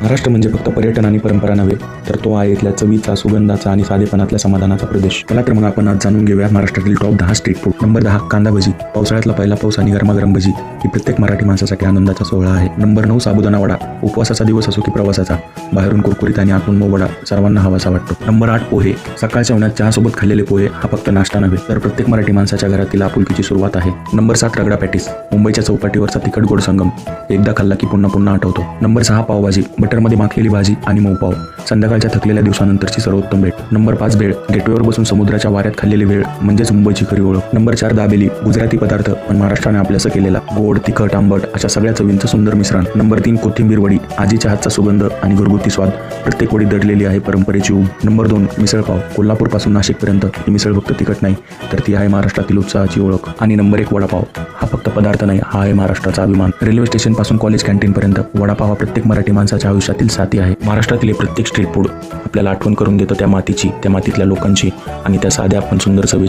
महाराष्ट्र म्हणजे फक्त पर्यटन आणि परंपरा नव्हे तर तो आहे इथल्या चवीचा सुगंधाचा आणि साधेपणातल्या समाधानाचा प्रदेश. चला तर मग आपण आज जाणून घेऊया महाराष्ट्रातील टॉप दहा स्ट्रीट फूड नंबर दहा कांदा भजी. पावसाळ्यातला पहिला पाऊस आणि गरमागरम भजी ही प्रत्येक मराठी माणसासाठी आनंदाचा सोहळा आहे. नंबर नऊ साबुदाना वडा. उपवासाचा दिवस असो की प्रवासाचा बाहेरून कुरकुरीत आणि आतून मऊ वडा सर्वांना हवासा वाटतो. नंबर आठ पोहे. सकाळच्या उन्हात चहासोबत खाल्लेले पोहे हा फक्त नाश्ता नव्हे तर प्रत्येक मराठी माणसाच्या घरातील आपुलकीची सुरुवात आहे. नंबर सात रगडा पॅटीस. मुंबईच्या चौपाटीवरचा तिखट गोड संगम. एकदा खाल्ला की पुन्हा पुन्हा आठवतो. नंबर सहा पावभाजी. बटरमध्ये माखलेली भाजी आणि मऊ पाव. संध्याकाळच्या थकलेल्या दिवसानंतरची सर्वोत्तम भेट. नंबर पाच भेळ. गेटवेवर बसून समुद्राच्या वाऱ्यात खाल्लेली वेळ म्हणजेच मुंबईची खरी ओळख. नंबर चार दाबेली गुजराती पदार्थ पण महाराष्ट्राने आपल्यासं केलेला. गोड तिखट आंबट अशा सगळ्या चवींचं सुंदर मिश्रण. नंबर तीन कोथिंबीर वडी. आजीच्या हातचा सुगंध आणि घरगुती स्वाद. प्रत्येक वडी दडलेली आहे परंपरेची ऊब. नंबर दोन मिसळपाव कोल्हापूरपासून नाशिकपर्यंत ही मिसळ फक्त तिखट नाही तर ती आहे महाराष्ट्रातील उत्साहाची ओळख. आणि नंबर एक वडापाव. हा फक्त पदार्थ नाही हा आहे महाराष्ट्राचा अभिमान. रेल्वे स्टेशनपासून कॉलेज कॅन्टीनपर्यंत वडापाव हा प्रत्येक मराठी माणसाच्या आयुष्यातील साथी आहे. महाराष्ट्रातील हे प्रत्येक स्ट्रीट फूड आपल्याला आठवण करून देतं त्या मातीची त्या मातीतल्या लोकांची आणि त्या साध्या पण सुंदर चवी